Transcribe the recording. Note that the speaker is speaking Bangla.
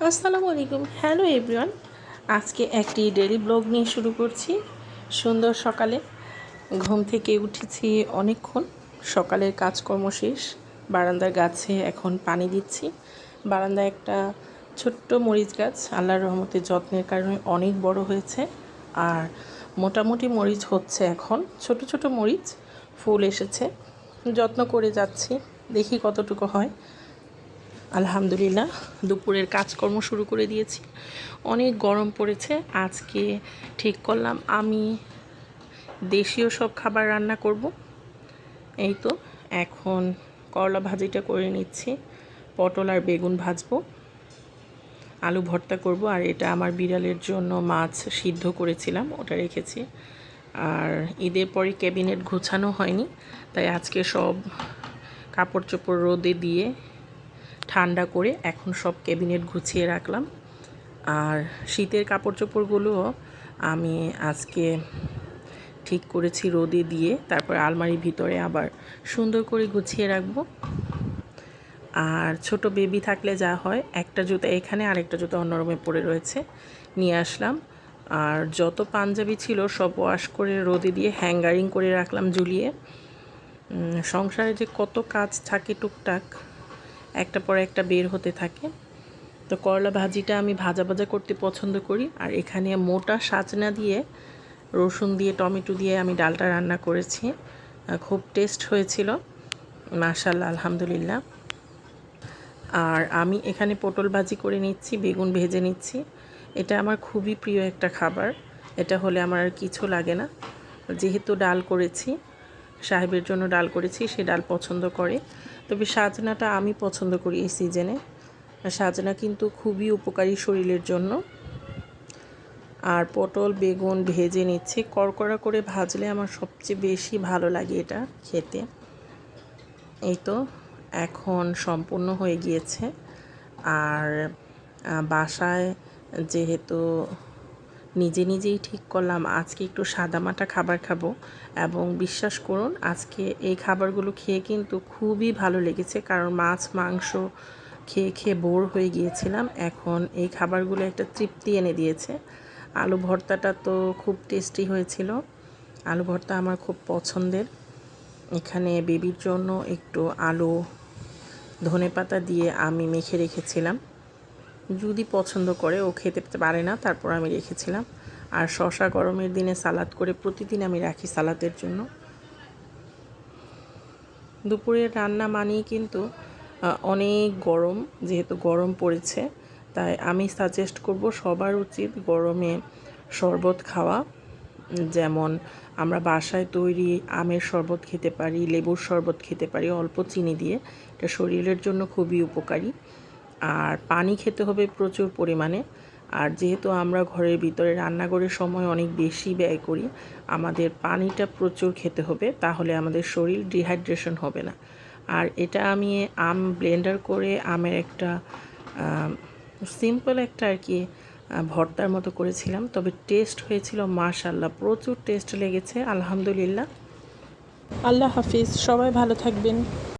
আসসালামু আলাইকুম। হ্যালো এভরিওয়ান আজকে একটি ডেলি ব্লগ নিয়ে শুরু করছি। সুন্দর সকালে। ঘুম থেকে উঠেছি অনেকক্ষণ। সকালের কাজকর্ম শেষ। বারান্দার গাছে এখন পানি দিচ্ছি। বারান্দায় একটা ছোট্ট মরিচ গাছ। আল্লাহর রহমতের যত্নের কারণে অনেক বড় হয়েছে। আর মোটামুটি মরিচ হচ্ছে এখন। ছোট ছোট মরিচ ফুল এসেছে। যত্ন করে যাচ্ছি। দেখি কতটুকু হয়। আলহামদুলিল্লাহ, দুপুরের কাজকর্ম শুরু করে দিয়েছি। অনেক গরম পড়েছে, আজকে ঠিক করলাম আমি দেশীয় সব খাবার রান্না করব। এই তো, এখন করলা ভাজিটা করে নিচ্ছি, পটল আর বেগুন ভাজবো, আলু ভর্তা করব, আর এটা আমার বিড়ালের জন্য মাছ সিদ্ধ করেছিলাম, ওটা রেখেছি। আর ঈদের পরে ক্যাবিনেট গোছানো হয়নি, তাই আজকে সব কাপড় চোপড় রোদে দিয়ে ঠান্ডা করে এখন সব ক্যাবিনেট গুছিয়ে রাখলাম। আর শীতের কাপড় চোপড়গুলোও আমি আজকে ঠিক করেছি রোদে দিয়ে, তারপর আলমারির ভিতরে আবার সুন্দর করে গুছিয়ে রাখব। আর ছোট বেবি থাকলে যা হয়, একটা জুতো এখানে, আরেকটা জুতো অন্য রুমে পড়ে রয়েছে, নিয়ে আসলাম। আর যত পাঞ্জাবি ছিল সব ওয়াশ করে রোদে দিয়ে হ্যাঙ্গারিং করে রাখলাম ঝুলিয়ে। সংসারে যে কত কাজ থাকে টুকটাক একটা পর একটা বের হতে থাকে। তো করলা ভাজিটা আমি ভাজা ভাজা করতে পছন্দ করি। আর এখানে মোটা সাজনা দিয়ে, রসুন দিয়ে, টমেটো দিয়ে আমি ডালটা রান্না করেছি। খুব টেস্ট হয়েছিল। মাশাল্লাহ আলহামদুলিল্লাহ। আর আমি এখানে পটল ভাজি করে নিচ্ছি, বেগুন ভেজে নিচ্ছি। এটা আমার খুবই প্রিয় একটা খাবার। এটা হলে আমার আর কিছু লাগে না। যেহেতু ডাল করেছি, সাহেবের জন্য ডাল করেছি, সে ডাল পছন্দ করে। তবে সাজনাটা আমি পছন্দ করি এই সিজনে সাজনা কিন্তু খুবই উপকারী শরীরের জন্য। আর পটল, বেগুন ভেজে নিচ্ছে। কড়কড়া করে ভাজলে আমার সবচেয়ে বেশি ভালো লাগে এটা খেতে। এই তো, এখন সম্পূর্ণ হয়ে গিয়েছে। আর বাসায় যেহেতু নিজে নিজেই ঠিক করলাম, আজকে একটু সাদামাটা খাবার খাব। এবং বিশ্বাস করুন, আজকে এই খাবারগুলো খেয়ে কিন্তু খুবই ভালো লেগেছে, কারণ মাছ, মাংস খেয়ে খেয়ে বোর হয়ে গিয়েছিলাম। এখন এই খাবারগুলো একটা তৃপ্তি এনে দিয়েছে। আলু ভর্তাটা তো খুব টেস্টি হয়েছিল। আলু ভর্তা আমার খুব পছন্দের। এখানে বেবির জন্য একটু আলু ধনে পাতা দিয়ে আমি মেখে রেখেছিলাম। যদি পছন্দ করে, ও খেতে পারে না, তারপর আমি রেখেছিলাম। আর শশা গরমের দিনে সালাদ করে প্রতিদিন আমি রাখি সালাদের জন্য। দুপুরের রান্না মানেই কিন্তু অনেক গরম, যেহেতু গরম পড়েছে। তাই আমি সাজেস্ট করব সবার উচিত গরমে শরবত খাওয়া। যেমন, আমরা বাসায় তৈরি আমের শরবত খেতে পারি, লেবুর শরবত খেতে পারি, অল্প চিনি দিয়ে। এটা শরীরের জন্য খুবই উপকারী। আর পানি খেতে হবে প্রচুর পরিমাণে। আর যেহেতু আমরা ঘরের ভিতরে রান্নাঘরের সময় অনেক বেশি ব্যয় করি, আমাদের পানিটা প্রচুর খেতে হবে, তাহলে আমাদের শরীর ডিহাইড্রেশন হবে না। আর এটা আমি আম ব্লেন্ডার করে আমের একটা সিম্পল একটা আর কি ভর্তার মতো করেছিলাম। তবে টেস্ট হয়েছিল মাশাল্লাহ প্রচুর টেস্ট লেগেছে, আলহামদুলিল্লাহ। আল্লাহ হাফিজ, সবাই ভালো থাকবেন।